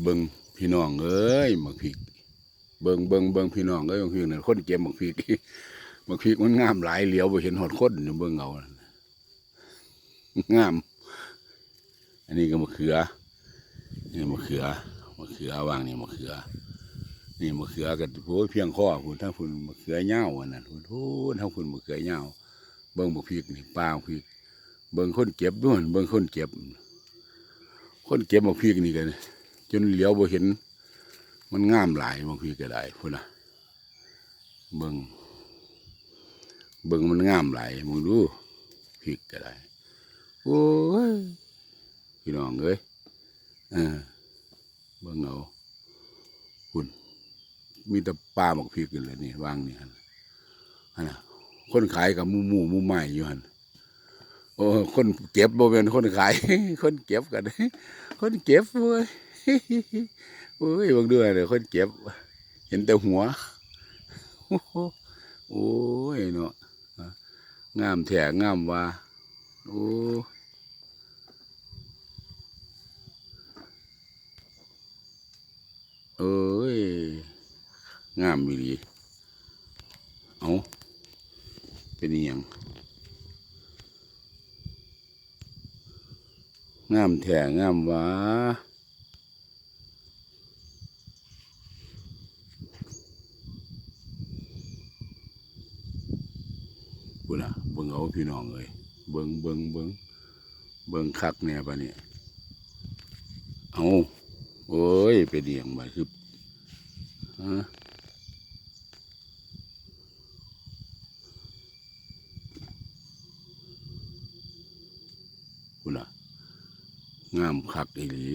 เบิ่งพี่น้องเอ้ยหมักพริก เบิ่งเบิ่งเบิ่งพี่น้องเอ้ยหมักพริกนั่นคนเก็บหมักพริกหมักพริกมันงามหลายเหลียวบ่เห็นหอดคนอยู่เบิ่งเอางาม อันนี้ก็มะเขือ นี่มะเขือมะเขือวางนี่มะเขือ นี่มะเขือกันโอ้ยเพียงข้อคุณถ้าคุณมะเขือเน่าอันนั้นคุณโอ้ถ้าคุณมะเขือเน่าเบิ่งบักพริกนี่ป้าพริก เบิ่งคนเก็บด้วยเบิ่งคนเก็บ คนเก็บบักพริกนี่กัน จนเหลียวบ่เห็น มันงามหลายบักพริกก็ได้พุ่นนะเบิ่งเบิ่งมันงามหลายมึงดูพริกก็ได้โอ้ยพี่น้องเอ้ยเออเบิ่งเอาคุณมีแต่ปลาหมกพริกกันเลยนี่วางนี่ฮันะคนขายกับมูมูมูใหม่อยู่หันโอ้คนเก็บบ่เป็นคนขาย คนเก็บกัน คนเก็บเว้ย โอ้ยบางเดือนเลยคนเก็บ เห็นแต่หัว โอ้ยเนาะงามแท้งามว่าโอ้เอ้ย งามอีเอาเป็นอหยังงามแท้งามหวา บุญอะเบิ่งเอาพี่น้องเอ้ยเบิ่งเบิ่งเบิ่งเบิ่งคักแน่ปะเนี่ยเอาโอ้ยเป็นอหยังบ่คือฮะพุ่นน่ะงามคักอีหลี